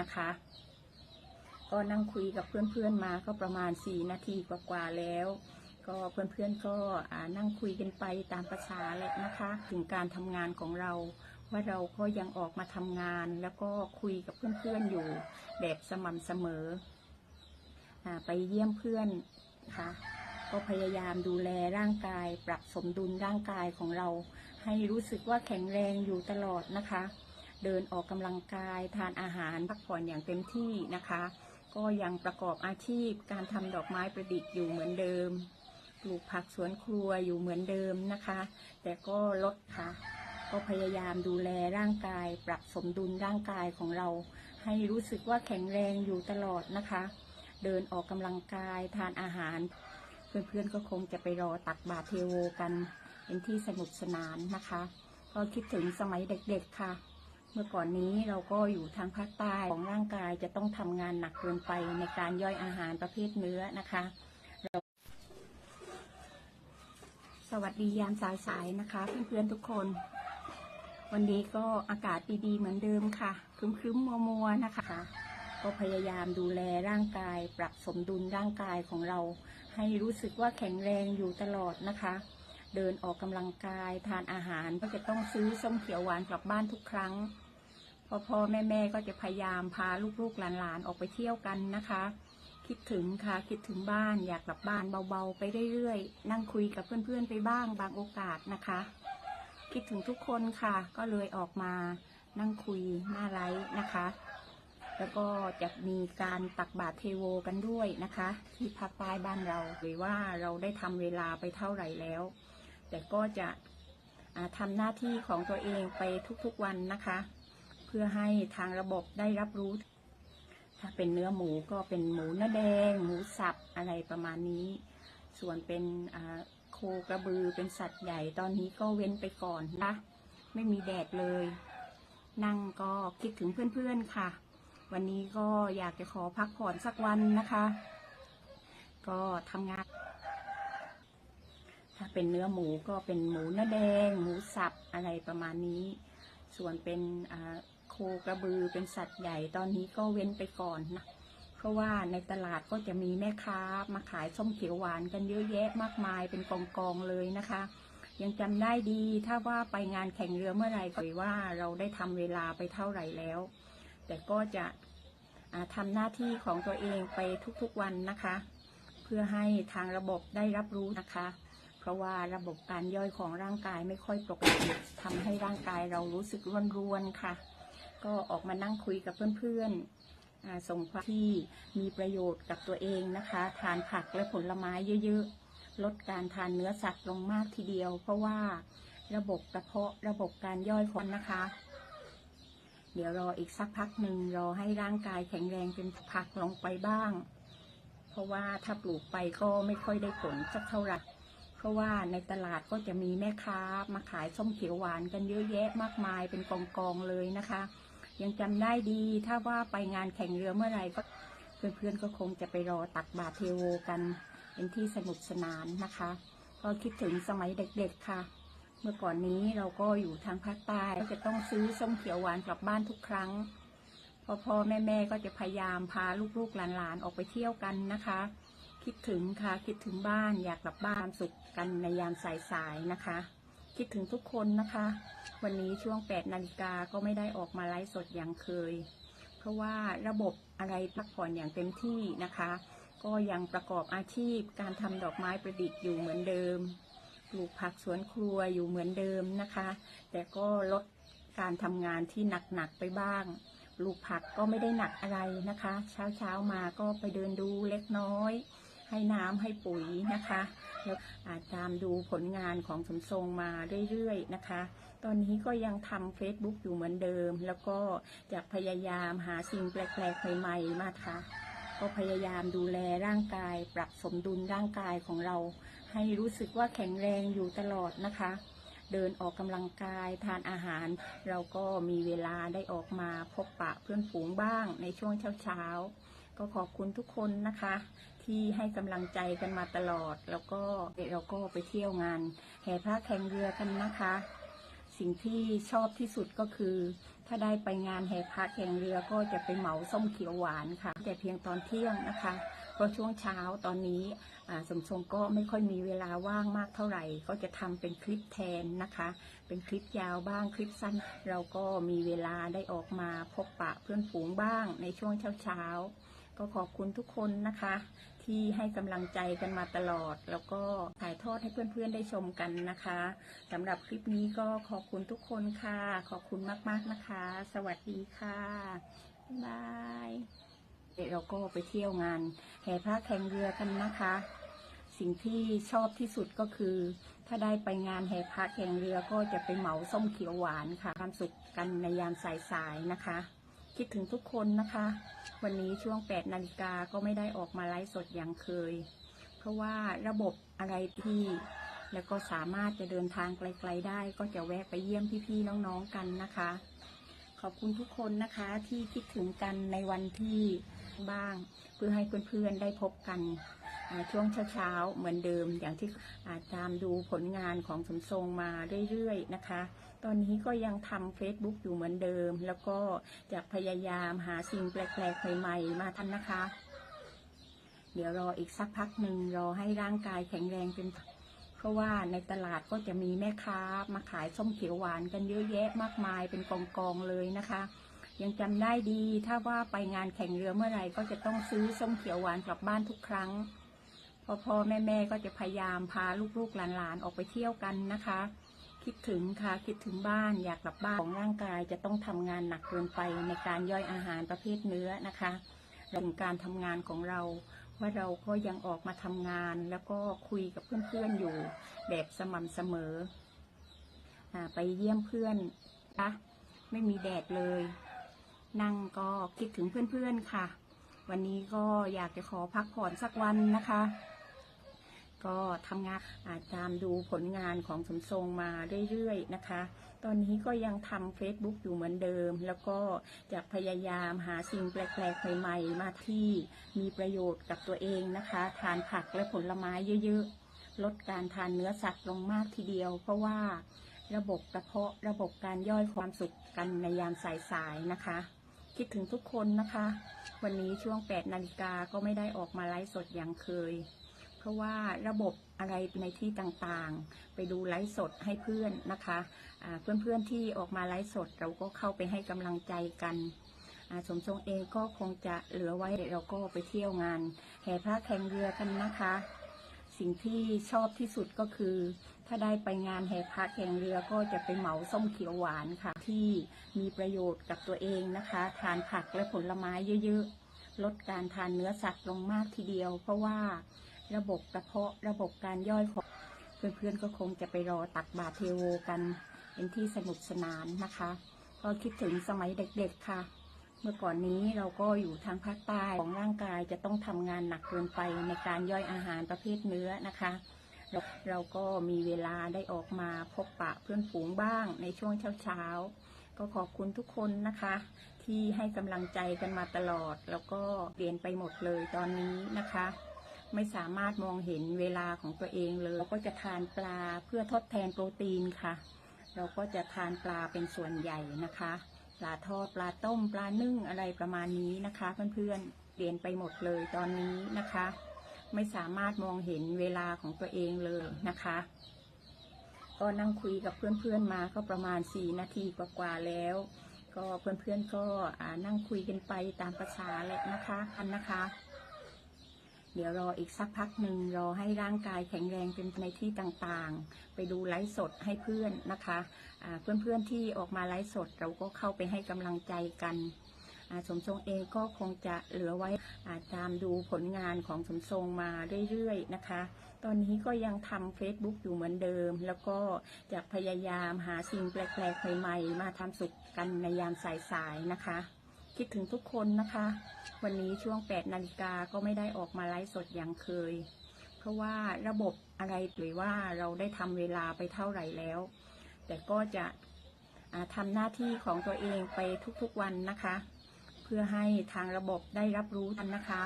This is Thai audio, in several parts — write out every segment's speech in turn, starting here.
นะคะ ก็นั่งคุยกับเพื่อนๆมาก็ประมาณสี่นาทีกว่าๆแล้ว ก็เพื่อนๆก็อ่านั่งคุยกันไปตามประษาแหละนะคะ ถึงการทำงานของเราว่าเราก็ยังออกมาทำงาน แล้วก็คุยกับเพื่อนๆอยู่แบบสม่ำเสมออไปเยี่ยมเพื่อนค่ะก็พยายามดูแลร่างกาย ปรับสมดุลร่างกายของเรา ให้รู้สึกว่าแข็งแรงอยู่ตลอดนะคะ เดินออกกำลังกาย ทานอาหารพักผ่อนอย่างเต็มที่นะคะ ก็ยังประกอบอาชีพการทำดอกไม้ประดิษฐ์อยู่เหมือนเดิม ปลูกผักสวนครัวอยู่เหมือนเดิมนะคะ แต่ก็ลดค่ะ ก็พยายามดูแลร่างกาย ปรับสมดุลร่างกายของเรา ให้รู้สึกว่าแข็งแรงอยู่ตลอดนะคะ เดินออกกำลังกายทานอาหารเพื่อนๆก็คงจะไปรอตักบาตรเทโวกัน เป็นที่สนุกสนานนะคะ ก็คิดถึงสมัยเด็กๆค่ะ มื่อก่อนนี้เราก็อยู่ทางภาคใต้ของร่างกายจะต้องทำงานหนักเกินไปในการย่อยอาหารประเภทเนื้อนะคะสวัสดียามสายๆนะคะเพื่อนๆทุกคน วันนี้ก็อากาศดีๆเหมือนเดิมค่ะครึ้มๆมัวๆนะคะ ก็พยายามดูแลร่างกาย ปรับสมดุลร่างกายของเรา ให้รู้สึกว่าแข็งแรงอยู่ตลอดนะคะ เดินออกกำลังกายทานอาหารก็จะต้องซื้อส้มเขียวหวานกลับบ้านทุกครั้ง พ่อพ่อแม่แม่ก็จะพยายามพาลูกๆหลานๆออกไปเที่ยวกันนะคะ คิดถึงค่ะคิดถึงบ้านอยากกลับบ้านเบาๆ ไปเรื่อยๆ นั่งคุยกับเพื่อนๆไปบ้างบางโอกาสนะคะ คิดถึงทุกคนค่ะ ก็เลยออกมานั่งคุยหน้าไลฟ์นะคะ แล้วก็จะมีการตักบาตรเทโวกันด้วยนะคะ ที่ภาคใต้บ้านเราหรือว่าเราได้ทำเวลาไปเท่าไหร่แล้ว แต่ก็จะอ่าทำหน้าที่ของตัวเองไปทุกๆวันนะคะ เพื่อให้ทางระบบได้รับรู้ ถ้าเป็นเนื้อหมูก็เป็นหมูเนื้อแดง หมูสับอะไรประมาณนี้ ส่วนเป็นโคกระบือเป็นสัตว์ใหญ่ตอนนี้ก็เว้นไปก่อนนะ ไม่มีแดดเลย นั่งก็คิดถึงเพื่อนๆค่ะ วันนี้ก็อยากจะขอพักผ่อนสักวันนะคะ ก็ทำงานถ้าเป็นเนื้อหมูก็เป็นหมูเนื้อแดง หมูสับอะไรประมาณนี้ ส่วนเป็นอ่า กระบือเป็นสัตว์ใหญ่ตอนนี้ก็เว้นไปก่อนนะ เพราะว่าในตลาดก็จะมีแม่ค้ามาขายส้มเขียวหวานกันเยอะแยะมากมายเป็นกองๆเลยนะคะ ยังจำได้ดีถ้าว่าไปงานแข่งเรือเมื่อไหร่ก็ว่าเราได้ทำเวลาไปเท่าไหร่แล้ว แต่ก็จะอ่าทำหน้าที่ของตัวเองไปทุกๆวันนะคะ เพื่อให้ทางระบบได้รับรู้นะคะ เพราะว่าระบบการย่อยของร่างกายไม่ค่อยปกติทำให้ร่างกายเรารู้สึกรวนๆค่ะ ก็ออกมานั่งคุยกับเพื่อนๆส่งความที่มีประโยชน์กับตัวเองนะคะ ทานผักและผลไม้เยอะๆ ลดการทานเนื้อสัตว์ลงมากทีเดียว เพราะว่าระบบกระเพาะระบบการย่อยของนะคะ เดี๋ยวรออีกสักพักหนึ่งรอให้ร่างกายแข็งแรงเป็นผักลงไปบ้าง เพราะว่าถ้าปลูกไปก็ไม่ค่อยได้ผลสักเท่าไหร่เพราะว่าในตลาดก็จะมีแม่ค้ามาขายส้มเขียวหวานกันเยอะแยะมากมายเป็นกองๆเลยนะคะ ยังจำได้ดี ถ้าว่าไปงานแข่งเรือเมื่อไหร่ก็เพื่อนๆก็คงจะไปรอตักบาตรเทโวกันเป็นที่สนุกสนานนะคะก็คิดถึงสมัยเด็กๆค่ะ เมื่อก่อนนี้เราก็อยู่ทางภาคใต้ก็จะต้องซื้อส้มเขียวหวานกลับบ้านทุกครั้งพ่อพ่อแม่แม่ก็จะพยายามพาลูกๆหลานๆออกไปเที่ยวกันนะคะ คิดถึงค่ะคิดถึงบ้านอยากกลับบ้านสุขกันในยามสายๆนะคะ คิดถึงทุกคนนะคะ วันนี้ช่วง 8 นาฬิกาก็ไม่ได้ออกมาไลฟ์สดอย่างเคย เพราะว่าระบบอะไรพักผ่อนอย่างเต็มที่นะคะ ก็ยังประกอบอาชีพการทำดอกไม้ประดิษฐ์อยู่เหมือนเดิม ปลูกผักสวนครัวอยู่เหมือนเดิมนะคะ แต่ก็ลดการทำงานที่หนักๆไปบ้าง ปลูกผักก็ไม่ได้หนักอะไรนะคะ เช้าๆมาก็ไปเดินดูเล็กน้อย ให้น้ำให้ปุ๋ยนะคะ แล้วอาจตามดูผลงานของสมทรงมาเรื่อยๆนะคะ ตอนนี้ก็ยังทำ Facebook อยู่เหมือนเดิม แล้วก็จะพยายามหาสิ่งแปลกๆใหม่ๆมาค่ะก็พยายามดูแลร่างกาย ปรับสมดุลร่างกายของเรา ให้รู้สึกว่าแข็งแรงอยู่ตลอดนะคะ เดินออกกำลังกายทานอาหาร เราก็มีเวลาได้ออกมาพบปะเพื่อนฝูงบ้างในช่วงเช้าๆ ก็ขอบคุณทุกคนนะคะ ที่ให้กำลังใจกันมาตลอด แล้วก็เราก็ไปเที่ยวงาน แห่พระแข่งเรือกันนะคะ สิ่งที่ชอบที่สุดก็คือ ถ้าได้ไปงานแห่พระแข่งเรือก็จะไปเหมาส้มเขียวหวานค่ะ แต่เพียงตอนเที่ยงนะคะเพราะช่วงเช้าตอนนี้สมทรงก็ไม่ค่อยมีเวลาว่างมากเท่าไหร่ ก็จะทำเป็นคลิปแทนนะคะ เป็นคลิปยาวบ้างคลิปสั้น เราก็มีเวลาได้ออกมาพบปะเพื่อนฝูงบ้างในช่วงเช้าๆ ก็ขอบคุณทุกคนนะคะ ที่ให้กำลังใจกันมาตลอด แล้วก็ถ่ายทอดให้เพื่อนๆได้ชมกันนะคะสำหรับคลิปนี้ก็ขอบคุณทุกคนค่ะ ขอบคุณมากๆนะคะ สวัสดีค่ะบายเดเราก็ไปเที่ยวงาน แห่พระแข่งเรือกันนะคะ สิ่งที่ชอบที่สุดก็คือ ถ้าได้ไปงานแห่พระแข่งเรือก็จะไปเหมาส้มเขียวหวานค่ะ ความสุขกันในยามสายๆนะคะ คิดถึงทุกคนนะคะ วันนี้ช่วง 8 นาฬิกาก็ไม่ได้ออกมาไลฟ์สดอย่างเคย เพราะว่าระบบอะไรที่ แล้วก็สามารถจะเดินทางไกล ๆ ได้ ก็จะแวะไปเยี่ยมพี่ๆน้องๆกันนะคะ ขอบคุณทุกคนนะคะที่คิดถึงกันในวันที่บ้าง เพื่อให้เพื่อนๆได้พบกัน ช่วงเช้าๆเหมือนเดิม อย่างที่อาตามดูผลงานของสมทรงมาเรื่อยๆนะคะ ตอนนี้ก็ยังทำ Facebook อยู่เหมือนเดิม แล้วก็จะพยายามหาสิ่งแปลกๆใหม่ๆมาทำนะคะ เดี๋ยวรออีกสักพักหนึ่งรอให้ร่างกายแข็งแรงเป็นเพราะว่าในตลาดก็จะมีแม่ค้ามาขายส้มเขียวหวานกันเยอะแยะมากมายเป็นกองๆเลยนะคะ ยังจำได้ดีถ้าว่าไปงานแข่งเรือเมื่อไหร่ก็จะต้องซื้อส้มเขียวหวานกลับบ้านทุกครั้ง พ่อพ่อแม่แม่ๆก็จะพยายามพาลูกๆหลานๆออกไปเที่ยวกันนะคะ คิดถึงค่ะคิดถึงบ้านอยากกลับบ้านของร่างกายจะต้องทำงานหนักเกินไปในการย่อยอาหารประเภทเนื้อนะคะเรื่องการทำงานของเราว่าเราก็ยังออกมาทำงานแล้วก็คุยกับเพื่อนๆอยู่แบบสม่ำเสมออไปเยี่ยมเพื่อนนะไม่มีแดดเลย นั่งก็คิดถึงเพื่อนๆค่ะ วันนี้ก็อยากจะขอพักผ่อนสักวันนะคะ ก็ทำงานอาตามดูผลงานของสมทรงมาเรื่อยๆนะคะ ตอนนี้ก็ยังทำ Facebook อยู่เหมือนเดิม แล้วก็จะพยายามหาสิ่งแปลกๆใหม่ๆมาที่มีประโยชน์กับตัวเองนะคะ ทานผักและผลไม้เยอะๆ ลดการทานเนื้อสัตว์ลงมากทีเดียว เพราะว่าระบบกระเพาะระบบการย่อยความสุขกันในยามสายๆนะคะ คิดถึงทุกคนนะคะ วันนี้ช่วง 8 นาฬิกาก็ไม่ได้ออกมาไลฟ์สดอย่างเคย ราะว่าระบบอะไรในที่ต่างๆ ไปดูไลฟ์สดให้เพื่อนนะคะอ่าเพื่อนๆที่ออกมาไลฟ์สดเราก็เข้าไปให้กำลังใจกันสมทรงเองก็คงจะเหลือไว้เราก็ไปเที่ยวงาน แห่พระแข่งเรือกันนะคะ สิ่งที่ชอบที่สุดก็คือ ถ้าได้ไปงานแห่พระแข่งเรือก็จะไปเหมาส้มเขียวหวานค่ะ ที่มีประโยชน์กับตัวเองนะคะ ทานผักและผลไม้เยอะๆลดการทานเนื้อสัตว์ลงมากทีเดียว เพราะว่า ระบบกระเพาะระบบการย่อยของเพื่อนๆก็คงจะไปรอตักบาตรเทโวกันเป็นที่สนุกสนานนะคะก็คิดถึงสมัยเด็กๆค่ะ เมื่อก่อนนี้เราก็อยู่ทางภาคใต้ของร่างกายจะต้องทำงานหนักเกินไปในการย่อยอาหารประเภทเนื้อนะคะเราเราก็มีเวลาได้ออกมาพบปะเพื่อนฝูงบ้างในช่วงเช้าๆ ก็ขอบคุณทุกคนนะคะ ที่ให้กำลังใจกันมาตลอด แล้วก็เปลี่ยนไปหมดเลยตอนนี้นะคะ ไม่สามารถมองเห็นเวลาของตัวเองเลยเราก็จะทานปลาเพื่อทดแทนโปรตีนค่ะ เราก็จะทานปลาเป็นส่วนใหญ่นะคะ ปลาทอดปลาต้ม ปลานึ่งอะไรประมาณนี้นะคะ เพื่อนๆเปลี่ยนไปหมดเลยตอนนี้นะคะ ไม่สามารถมองเห็นเวลาของตัวเองเลยนะคะก็นั่งคุยกับเพื่อนๆมาก็ประมาณสี่นาทีกว่าๆแล้ว ก็เพื่อนๆก็นั่งคุยกันไปตามประษาแหละนะคะอันนะคะ เดี๋ยวรออีกสักพักหนึ่งรอให้ร่างกายแข็งแรงเป็นในที่ต่างๆ ไปดูไลฟ์สดให้เพื่อนนะคะอ่าเพื่อนๆที่ออกมาไลฟ์สดเราก็เข้าไปให้กำลังใจกันสมทรงเองก็คงจะเหลือไว้ตามดูผลงานของสมทรงมาเรื่อยๆนะคะ ตอนนี้ก็ยังทำ Facebook อยู่เหมือนเดิม แล้วก็จะพยายามหาสิ่งแปลกๆใหม่ๆมาทำสุขกันในยามสายๆนะคะ คิดถึงทุกคนนะคะ วันนี้ช่วง 8 นาฬิกาก็ไม่ได้ออกมาไลฟ์สดอย่างเคย เพราะว่าระบบอะไรหรือว่าเราได้ทำเวลาไปเท่าไหร่แล้ว แต่ก็จะทำหน้าที่ของตัวเองไปทุกๆวันนะคะ เพื่อให้ทางระบบได้รับรู้กันนะคะ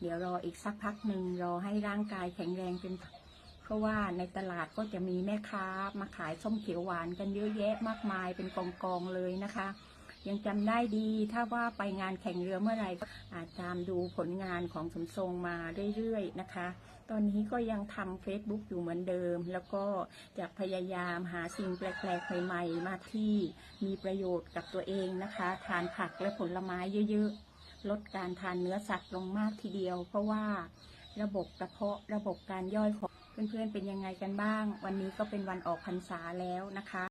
เดี๋ยวรออีกสักพักหนึ่งรอให้ร่างกายแข็งแรงเป็นเพราะว่าในตลาดก็จะมีแม่ค้ามาขายส้มเขียวหวานกันเยอะแยะมากมายเป็นกองๆเลยนะคะ ยังจำได้ดีถ้าว่าไปงานแข่งเรือเมื่อไหร่ก็อาจตามดูผลงานของสมทรงมาเรื่อยๆนะคะ ตอนนี้ก็ยังทำ Facebook อยู่เหมือนเดิม แล้วก็จะพยายามหาสิ่งแปลกๆใหม่ๆมาที่มีประโยชน์กับตัวเองนะคะ ทานผักและผลไม้เยอะๆ ลดการทานเนื้อสัตว์ลงมากทีเดียว เพราะว่าระบบกระเพาะระบบการย่อยของเพื่อนๆเป็นยังไงกันบ้าง วันนี้ก็เป็นวันออกพรรษาแล้วนะคะ